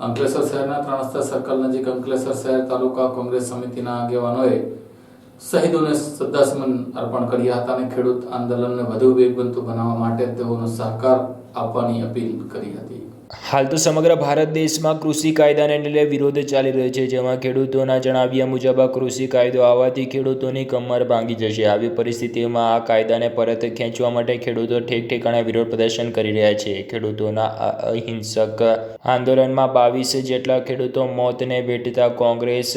અંકલેશ્વર શહેરના ત્રણ રસ્તા સર્કલ નજીક અંકલેશ્વર શહેર તાલુકા કોંગ્રેસ સમિતિના આગેવાનોએ શહીદોને શ્રદ્ધાસુમન અર્પણ કર્યા હતા અને ખેડૂત આંદોલનને વધુ વેગવંતુ બનાવવા માટે તેઓનો સહકાર આપવાની અપીલ કરી હતી. હાલ તો સમગ્ર ભારત દેશમાં કૃષિ કાયદાને લઈને વિરોધ ચાલી રહ્યો છે. જેમાં ખેડૂતોના જણાવ્યા મુજબ આ કૃષિ કાયદો આવવાથી ખેડૂતોની કમર ભાંગી જશે. આવી પરિસ્થિતિમાં આ કાયદાને પરત ખેંચવા માટે ખેડૂતો ઠેક ઠેકાણે વિરોધ પ્રદર્શન કરી રહ્યા છે. ખેડૂતોના અહિંસક આંદોલનમાં બાવીસ જેટલા ખેડૂતો મોતને ભેટતા કોંગ્રેસ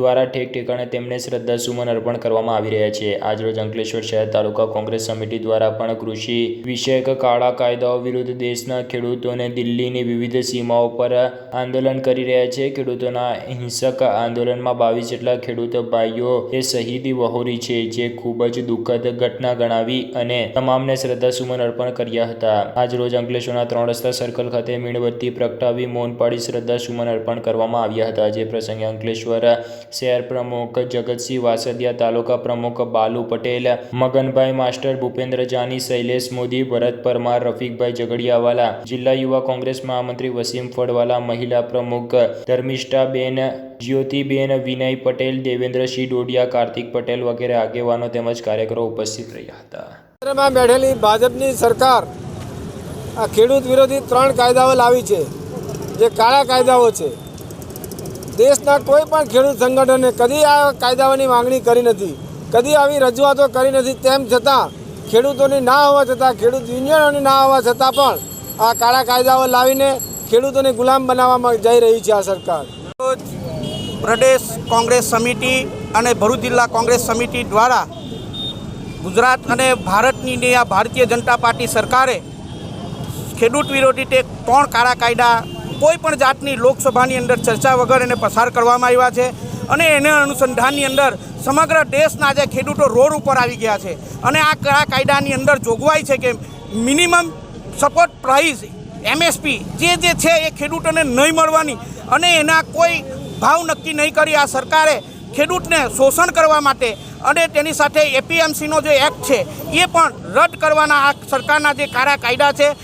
દ્વારા ઠેક ઠેકાણે તેમને શ્રદ્ધાસુમન અર્પણ કરવામાં આવી રહ્યા છે. આજરોજ અંકલેશ્વર શહેર તાલુકા કોંગ્રેસ સમિતિ દ્વારા પણ કૃષિ વિષયક કાળા કાયદાઓ વિરુદ્ધ દેશના ખેડૂતોને દિલ્હીની વિવિધ સીમાઓ પર આંદોલન કરી રહ્યા છે. ખેડૂતોના હિંસક આંદોલનમાં બાવીસ જેટલા ખેડૂત ભાઈઓ એ શહીદી વહોરી છે, જે ખૂબ જ દુઃખદ ઘટના ગણાવી અને તમામને શ્રદ્ધાસુમન અર્પણ કર્યા હતા. આજ રોજ અંકલેશ્વરના ત્રણ રસ્તા સર્કલ ખાતે મીણબત્તી પ્રગટાવી મૌન પાડી શ્રદ્ધાસુમન અર્પણ કરવામાં આવ્યા હતા. જે પ્રસંગે અંકલેશ્વર શહેર પ્રમુખ જગતસિંહ વાસદિયા, તાલુકા પ્રમુખ બાલુ પટેલ, મગનભાઈ માસ્ટર ભૂપેન્દ્ર જાની શૈલેષ મોદી, ભરત પરમાર, રફીકભાઈ ઝઘડિયાવાલા, જિલ્લા યુવા કોંગ્રેસ મહામંત્રી વસીમ ફળવાલા, મહિલા પ્રમુખ ધર્મિષ્ઠાબેન, જ્યોતિબેન, વિનય પટેલ, દેવેન્દ્રસિંહ ડોડિયા, કાર્તિક પટેલ વગેરે આગેવાનો તેમજ કાર્યકરો ઉપસ્થિત રહ્યા હતા. કેન્દ્રમાં બેઠેલી ભાજપની સરકાર આ ખેડૂત વિરોધી ત્રણ કાયદાઓ લાવી છે. જે કાળા કાયદાઓ છે. દેશના કોઈ પણ ખેડૂત સંગઠને કદી આ કાયદાઓની માંગણી કરી નથી. કદી આવી રજૂઆતો કરી નથી. તેમ છતાં ખેડૂતોની ના હોવા છતાં, ખેડૂત યુનિયનોની ના હોવા છતાં પણ આ કાળા કાયદાઓ લાવીને ખેડૂતોને ગુલામ બનાવવામાં જઈ રહી છે આ સરકાર. પ્રદેશ કોંગ્રેસ સમિતિ અને ભરૂચ જિલ્લા કોંગ્રેસ સમિતિ દ્વારા ગુજરાત અને ભારતની આ ભારતીય જનતા પાર્ટી સરકારે ખેડૂત વિરોધી તે ત્રણ કાળા કાયદા કોઈ પણ જાતની લોકસભાની અંદર ચર્ચા વગર એને પસાર કરવામાં આવ્યા છે અને એના અનુસંધાનની અંદર સમગ્ર દેશના આજે ખેડૂતો રોડ ઉપર આવી ગયા છે. અને આ કાળા કાયદાની અંદર જોગવાઈ છે કે મિનિમમ સપોર્ટ પ્રાઇસ એમએસપી જે જે છે એ ખેડૂતોને નહીં મળવાની અને એના કોઈ ભાવ નક્કી નહીં કરી આ સરકારે ખેડૂતને શોષણ કરવા માટે અને તેની સાથે એપીએમસીનો જે એક્ટ છે એ પણ રદ કરવાના આ સરકારના જે કારા કાયદા છે.